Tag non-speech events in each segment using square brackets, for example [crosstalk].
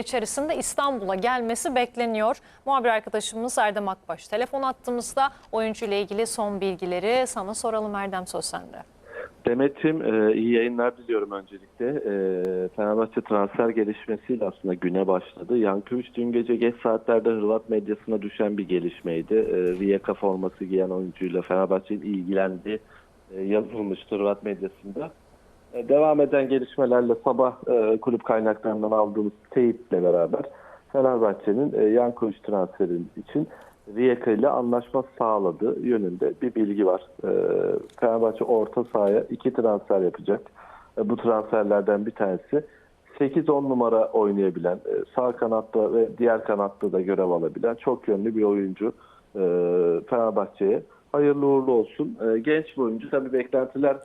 içerisinde İstanbul'a gelmesi bekleniyor. Muhabir arkadaşımız Erdem Akbaş telefon attığımızda oyuncu ile ilgili son bilgileri sana soralım Erdem söz sende. Demet'ciğim e, iyi yayınlar diliyorum öncelikle. E, Fenerbahçe transfer gelişmesiyle aslında güne başladı. Yankovic dün gece geç saatlerde Hırvat medyasına düşen bir gelişmeydi. E, Rijeka forması giyen oyuncuyla Fenerbahçe'nin ilgilendiği e, yazılmıştı Hırvat medyasında. E, devam eden gelişmelerle sabah e, kulüp kaynaklarından aldığımız teyitle beraber Fenerbahçe'nin e, Yankovic transferi için Rijeka ile anlaşma sağladığı yönünde bir bilgi var. E, Fenerbahçe orta sahaya iki transfer yapacak. E, bu transferlerden bir tanesi 8-10 numara oynayabilen, e, sağ kanatta ve diğer kanatta da görev alabilen çok yönlü bir oyuncu e, Fenerbahçe'ye. Hayırlı uğurlu olsun. E, genç bir oyuncu. Tabii beklentiler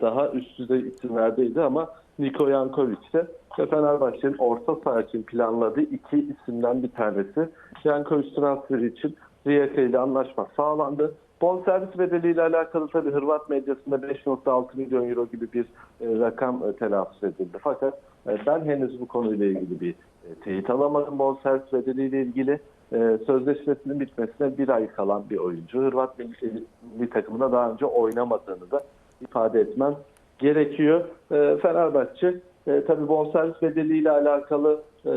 daha üst düzey isimlerdeydi ama Niko Yankovic de Fenerbahçe'nin orta saha için planladığı iki isimden bir tanesi. Yankovic transferi için Rijeka ile anlaşma sağlandı. Bonservis bedeliyle alakalı tabii Hırvat medyasında 5.6 milyon euro gibi bir e, rakam e, telaffuz edildi. Fakat e, ben henüz bu konuyla ilgili bir e, teyit alamadım. Bonservis bedeliyle ilgili e, sözleşmesinin bitmesine bir ay kalan bir oyuncu. Hırvat milli takımında daha önce oynamadığını da ifade etmem gerekiyor. E, Fenerbahçe e, tabii bonservis bedeliyle alakalı e,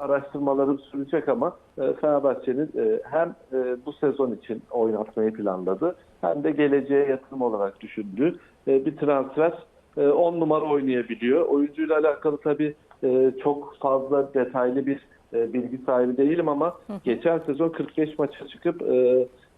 araştırmaları sürecek ama e, Fenerbahçe'nin e, hem e, bu sezon için oynatmayı planladı hem de geleceğe yatırım olarak düşündüğü e, bir transfer 10 numara oynayabiliyor. Oyuncuyla alakalı tabii çok fazla detaylı bir bilgi sahibi değilim ama geçen sezon 45 maça çıkıp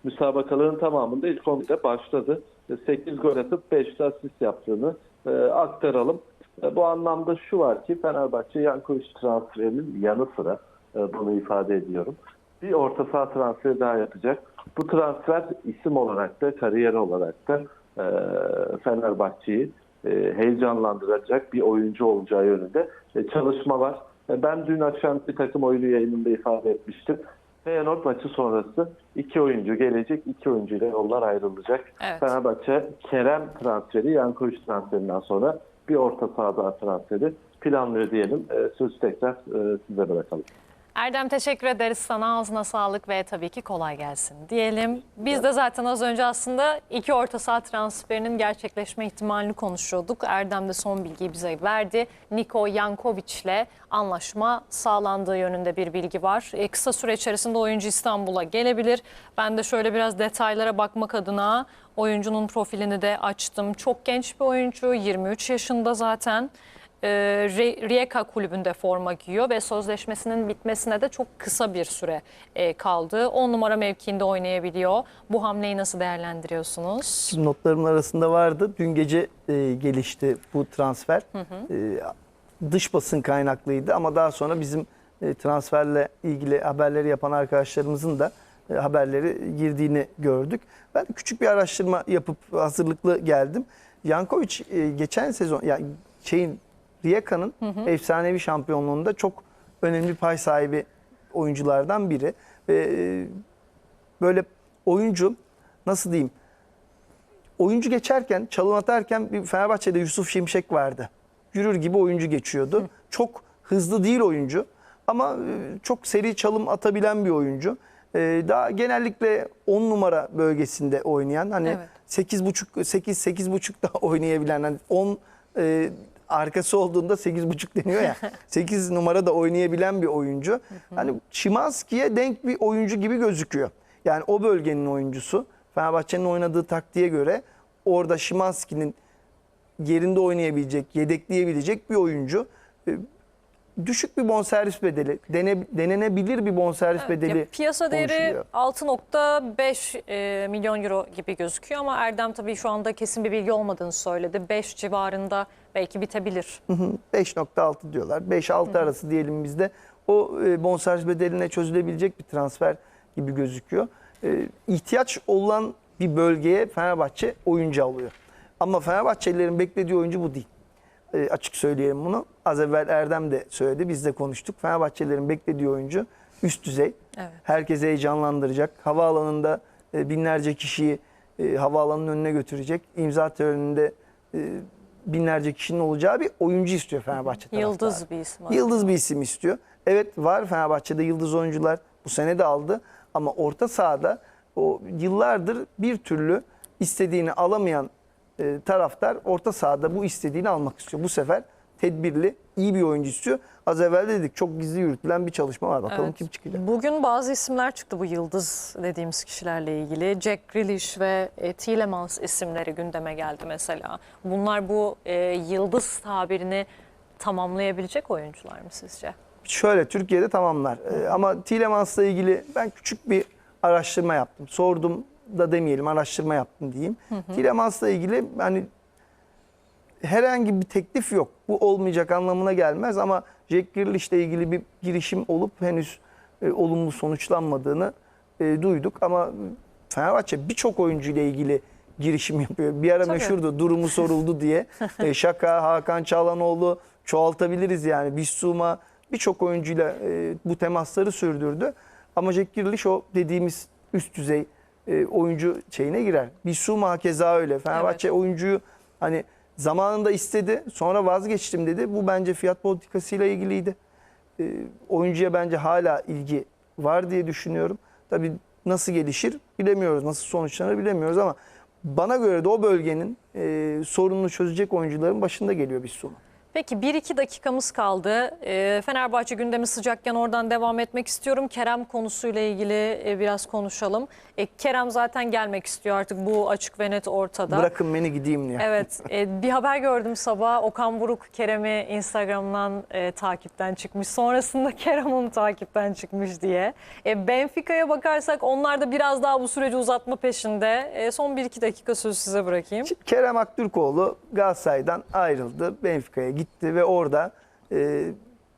müsabakaların tamamında ilk 11'de başladı. 8 gol atıp 5 de asist yaptığını e, aktaralım. E, Bu anlamda şu var ki Fenerbahçe Yankovic transferinin yanı sıra e, bunu ifade ediyorum. Bir orta saha transferi daha yapacak. Bu transfer isim olarak da kariyer olarak da e, Fenerbahçe'yi e, heyecanlandıracak bir oyuncu olacağı yönünde e, çalışma var. E, Ben dün akşam bir takım oyunu yayınında ifade etmiştim. Feyenoord maçı sonrası iki oyuncu gelecek, iki oyuncuyla yollar ayrılacak. Evet. Fenerbahçe Kerem transferi, Yankovic transferinden sonra bir orta saha transferi planlıyor diyelim. E, sözü tekrar e, size bırakalım. Erdem teşekkür ederiz sana ağzına sağlık ve tabii ki kolay gelsin diyelim. Biz de zaten az önce aslında iki orta saha transferinin gerçekleşme ihtimalini konuşuyorduk. Erdem de son bilgiyi bize verdi. Niko Yankovic ile anlaşma sağlandığı yönünde bir bilgi var. E, kısa süre içerisinde oyuncu İstanbul'a gelebilir. Ben de şöyle biraz detaylara bakmak adına oyuncunun profilini de açtım. Çok genç bir oyuncu, 23 yaşında zaten e, Rijeka kulübünde forma giyiyor ve sözleşmesinin bitmesine de çok kısa bir süre e, kaldı. 10 numara mevkiinde oynayabiliyor. Bu hamleyi nasıl değerlendiriyorsunuz? notlarımın arasında vardı. Dün gece e, gelişti bu transfer. E, dış basın kaynaklıydı ama daha sonra bizim e, transferle ilgili haberleri yapan arkadaşlarımızın da e, haberleri girdiğini gördük. Ben küçük bir araştırma yapıp hazırlıklı geldim. Yankovic e, geçen sezon yani şeyin Rijeka'nın efsanevi şampiyonluğunda çok önemli pay sahibi oyunculardan biri ve e, böyle oyuncu nasıl diyeyim oyuncu geçerken, çalım atarken bir Fenerbahçe'de Yusuf Şimşek vardı. Yürür gibi oyuncu geçiyordu. Çok hızlı değil oyuncu ama e, çok seri çalım atabilen bir oyuncu. E, Daha genellikle 10 numara bölgesinde oynayan hani Evet. 8.5 8 8.5 da oynayabilen hani 10 e, arkası olduğunda 8.5 deniyor ya. [laughs] 8 numara da oynayabilen bir oyuncu. Hani Şimanski'ye denk bir oyuncu gibi gözüküyor. Yani o bölgenin oyuncusu. Fenerbahçe'nin oynadığı taktiğe göre orada Şimanski'nin yerinde oynayabilecek, yedekleyebilecek bir oyuncu. Düşük bir bonservis bedeli, dene, denenebilir bir bonservis bedeli Ya piyasa değeri konuşuluyor. 6.5 e, milyon euro gibi gözüküyor ama Erdem tabii şu anda kesin bir bilgi olmadığını söyledi. 5 civarında belki bitebilir. 5.6 diyorlar. 5-6 arası diyelim bizde. O e, bonservis bedeline çözülebilecek bir transfer gibi gözüküyor. E, ihtiyaç olan bir bölgeye Fenerbahçe oyuncu alıyor. Ama Fenerbahçelilerin beklediği oyuncu bu değil. E, açık söyleyelim bunu. Az evvel Erdem de söyledi. Biz de konuştuk. Fenerbahçelilerin beklediği oyuncu üst düzey. Evet. Herkese heyecanlandıracak. Havaalanında e, binlerce kişiyi e, havaalanının önüne götürecek. İmza töreninde e, binlerce kişinin olacağı bir oyuncu istiyor Fenerbahçe taraftarı. Yıldız bir isim. Yıldız bir isim istiyor. Evet var Fenerbahçe'de yıldız oyuncular bu sene de aldı ama orta sahada o yıllardır bir türlü istediğini alamayan e, taraftar orta sahada bu istediğini almak istiyor. Bu sefer tedbirli iyi bir oyuncu istiyor. Az evvel de dedik çok gizli yürütülen bir çalışma var. Bakalım Evet. kim çıkacak. Bugün bazı isimler çıktı bu yıldız dediğimiz kişilerle ilgili. Jack Grealish ve e, Tielemans isimleri gündeme geldi mesela. Bunlar bu e, yıldız tabirini tamamlayabilecek oyuncular mı sizce? Şöyle Türkiye'de tamamlar. Ee, ama Tielemans'la ilgili ben küçük bir araştırma yaptım. Sordum da demeyelim araştırma yaptım diyeyim. Tielemans'la ilgili hani herhangi bir teklif yok. Bu olmayacak anlamına gelmez ama Jack Grealish'le ilgili bir girişim olup henüz e, olumlu sonuçlanmadığını e, duyduk ama Fenerbahçe birçok oyuncu ile ilgili girişim yapıyor. Bir ara Tabii. meşhurdu durumu soruldu diye. [laughs] E, Şaka, Hakan Çalhanoğlu çoğaltabiliriz yani. Bissouma birçok oyuncuyla e, bu temasları sürdürdü. Ama Jack Grealish o dediğimiz üst düzey e, oyuncu şeyine girer. Bissouma keza öyle. Fenerbahçe oyuncuyu hani zamanında istedi sonra vazgeçtim dedi. Bu bence fiyat politikasıyla ilgiliydi. E, oyuncuya bence hala ilgi var diye düşünüyorum. Tabii nasıl gelişir bilemiyoruz. Nasıl sonuçlanır bilemiyoruz ama bana göre de o bölgenin e, sorununu çözecek oyuncuların başında geliyor Bissouma. Peki 1-2 dakikamız kaldı. E, Fenerbahçe gündemi sıcakken oradan devam etmek istiyorum. Kerem konusuyla ilgili e, biraz konuşalım. E, Kerem zaten gelmek istiyor artık bu açık ve net ortada. Bırakın beni gideyim diye. Evet, e, bir haber gördüm sabah. Okan Buruk Kerem'i Instagram'dan e, takipten çıkmış. Sonrasında [laughs] Kerem onu takipten çıkmış diye. E, Benfica'ya bakarsak onlar da biraz daha bu süreci uzatma peşinde. E, son 1-2 dakika sözü size bırakayım. Şimdi Kerem Aktürkoğlu Galatasaray'dan ayrıldı. Benfica'ya gitti ve orada e,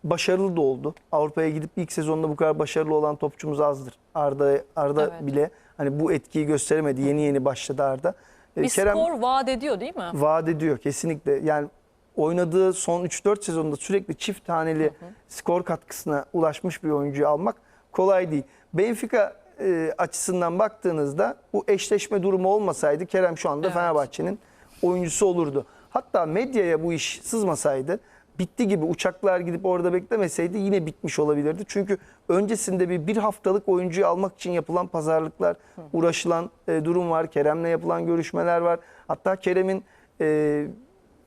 başarılı da oldu. Avrupa'ya gidip ilk sezonda bu kadar başarılı olan topçumuz azdır. Arda Arda Evet. bile hani bu etkiyi gösteremedi. Yeni yeni başladı Arda. E, Bir skor vaat ediyor değil mi? vaat ediyor kesinlikle. Yani oynadığı son 3-4 sezonda sürekli çift taneli skor katkısına ulaşmış bir oyuncuyu almak kolay değil. Benfica e, açısından baktığınızda bu eşleşme durumu olmasaydı Kerem şu anda Evet. Fenerbahçe'nin oyuncusu olurdu. Hatta medyaya bu iş sızmasaydı bitti gibi uçaklar gidip orada beklemeseydi yine bitmiş olabilirdi. Çünkü öncesinde bir bir haftalık oyuncuyu almak için yapılan pazarlıklar, uğraşılan e, durum var. Kerem'le yapılan görüşmeler var. Hatta Kerem'in e,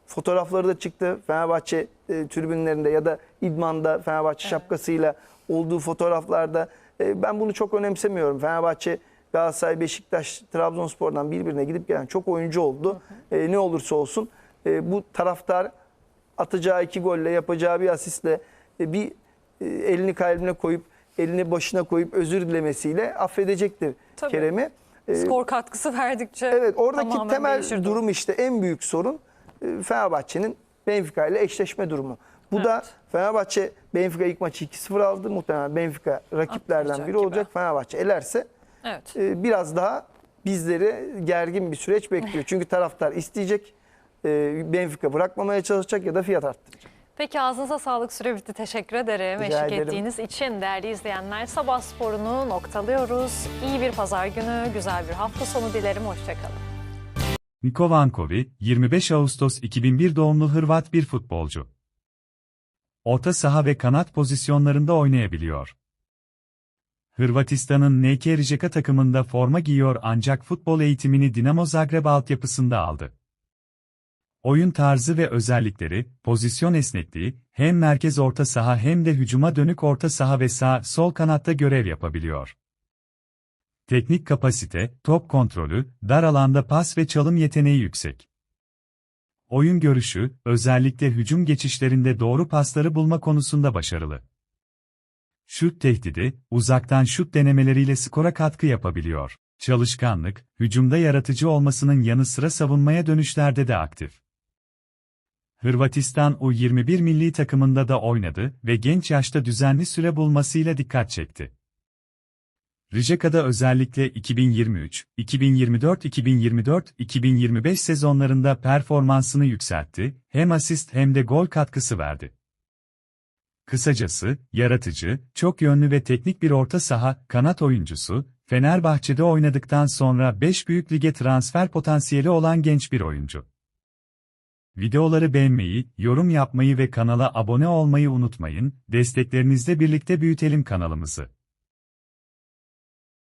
fotoğrafları da çıktı Fenerbahçe e, tribünlerinde ya da idmanda Fenerbahçe şapkasıyla olduğu fotoğraflarda. E, ben bunu çok önemsemiyorum. Fenerbahçe, Galatasaray, Beşiktaş, Trabzonspor'dan birbirine gidip gelen çok oyuncu oldu. E, ne olursa olsun e, bu taraftar atacağı iki golle yapacağı bir asistle e, bir e, elini kalbine koyup elini başına koyup özür dilemesiyle affedecektir. Kerem'i. E, Skor katkısı verdikçe Evet oradaki temel değişir durum. işte en büyük sorun e, Fenerbahçe'nin Benfica ile eşleşme durumu. Bu da Evet. Fenerbahçe Benfica ilk maçı 2-0 aldı. Muhtemelen Benfica rakiplerden Atlayacak biri gibi. olacak. Fenerbahçe elerse Evet. e, biraz daha bizleri gergin bir süreç bekliyor. Çünkü taraftar isteyecek. E, Benfica bırakmamaya çalışacak ya da fiyat arttıracak. Peki ağzınıza sağlık süre bitti. Teşekkür ederim Rica eşlik ederim. ettiğiniz için değerli izleyenler. Sabah sporunu noktalıyoruz. İyi bir pazar günü, güzel bir hafta sonu dilerim. Hoşçakalın. Niko Vankovic, 25 Ağustos 2001 doğumlu Hırvat bir futbolcu. Orta saha ve kanat pozisyonlarında oynayabiliyor. Hırvatistan'ın NK Rijeka takımında forma giyiyor ancak futbol eğitimini Dinamo Zagreb altyapısında aldı. Oyun tarzı ve özellikleri, pozisyon esnekliği, hem merkez orta saha hem de hücuma dönük orta saha ve sağ sol kanatta görev yapabiliyor. Teknik kapasite, top kontrolü, dar alanda pas ve çalım yeteneği yüksek. Oyun görüşü, özellikle hücum geçişlerinde doğru pasları bulma konusunda başarılı. Şut tehdidi, uzaktan şut denemeleriyle skora katkı yapabiliyor. Çalışkanlık, hücumda yaratıcı olmasının yanı sıra savunmaya dönüşlerde de aktif. Hırvatistan U21 milli takımında da oynadı ve genç yaşta düzenli süre bulmasıyla dikkat çekti. Rijeka'da özellikle 2023, 2024, 2024, 2025 sezonlarında performansını yükseltti, hem asist hem de gol katkısı verdi. Kısacası, yaratıcı, çok yönlü ve teknik bir orta saha, kanat oyuncusu, Fenerbahçe'de oynadıktan sonra 5 büyük lige transfer potansiyeli olan genç bir oyuncu. Videoları beğenmeyi, yorum yapmayı ve kanala abone olmayı unutmayın. Desteklerinizle birlikte büyütelim kanalımızı.